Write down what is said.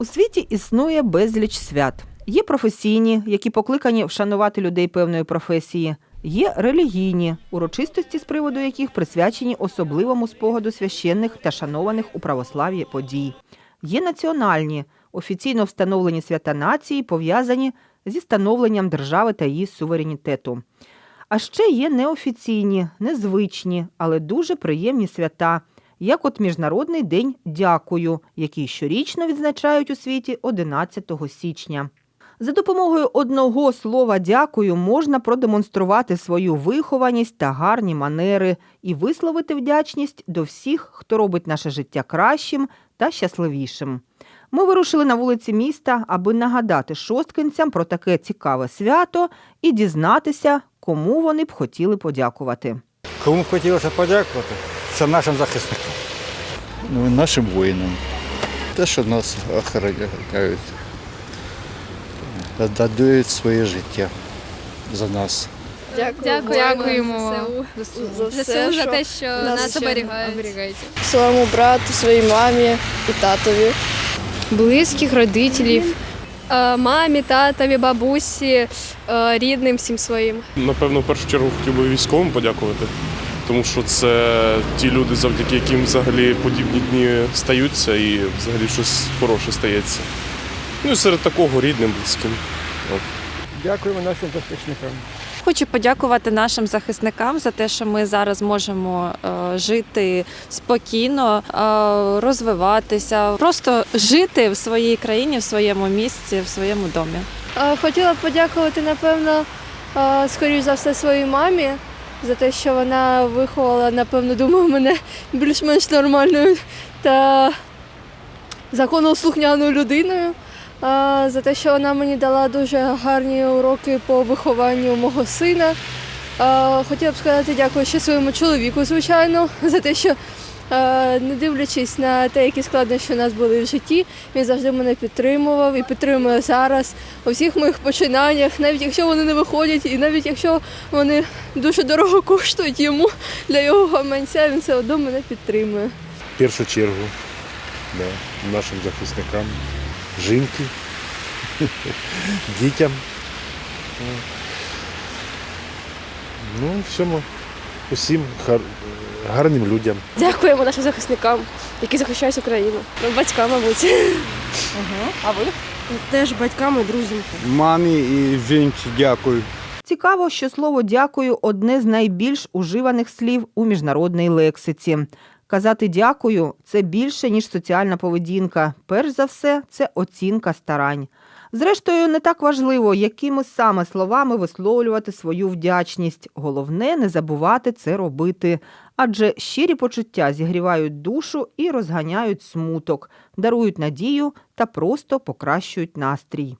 У світі існує безліч свят. Є професійні, які покликані вшанувати людей певної професії. Є релігійні, урочистості з приводу яких присвячені особливому спогаду священних та шанованих у православ'ї подій. Є національні, офіційно встановлені свята нації, пов'язані зі становленням держави та її суверенітету. А ще є неофіційні, незвичні, але дуже приємні свята, як от Міжнародний день дякую, який щорічно відзначають у світі 11 січня. За допомогою одного слова дякую можна продемонструвати свою вихованість та гарні манери і висловити вдячність до всіх, хто робить наше життя кращим та щасливішим. Ми вирушили на вулиці міста, аби нагадати шосткинцям про таке цікаве свято і дізнатися, кому вони б хотіли подякувати. Кому б хотілося подякувати? Це нашим захисникам. Ну, нашим воїнам. Те, що нас охороняють, дають своє життя за нас. Дякуємо, Дякуємо ЗСУ. За ЗСУ за те, що нас оберігають. Своєму брату, своїй мамі і татові. Близьких родителів. Е, Мамі, татові, бабусі, е, рідним всім своїм. Напевно, в першу чергу хотів би військовим подякувати, тому що це ті люди, завдяки яким взагалі подібні дні стаються і взагалі щось хороше стається. Ну і серед такого рідним, близьким. От. Дякуємо нашим захисникам. Хочу подякувати нашим захисникам за те, що ми зараз можемо е, жити спокійно, е, розвиватися, просто жити в своїй країні, в своєму місці, в своєму домі. Е, Хотіла б подякувати, напевно, е, скоріш за все, своїй мамі за те, що вона виховала, напевно, думаю, мене більш-менш нормальною та законослухняною людиною. За те, що вона мені дала дуже гарні уроки по вихованню мого сина. Хотіла б сказати дякую ще своєму чоловіку, звичайно, за те, що не дивлячись на те, які складнощі у нас були в житті, він завжди мене підтримував і підтримує зараз у всіх моїх починаннях, навіть якщо вони не виходять, і навіть якщо вони дуже дорого коштують йому для його гаманця, він все одно мене підтримує. В першу чергу да, нашим захисникам, жінки, дітям. Ну, всьому, усім гар- гарним людям. Дякуємо нашим захисникам, які захищають Україну. Ну, Батькам, мабуть. А ви? Теж батькам і друзям. Мамі і жінці дякую. Цікаво, що слово дякую одне з найбільш уживаних слів у міжнародній лексиці. Казати дякую це більше, ніж соціальна поведінка. Перш за все, це оцінка старань. Зрештою, не так важливо, якими саме словами висловлювати свою вдячність. Головне не забувати це робити. Адже щирі почуття зігрівають душу і розганяють смуток, дарують надію та просто покращують настрій.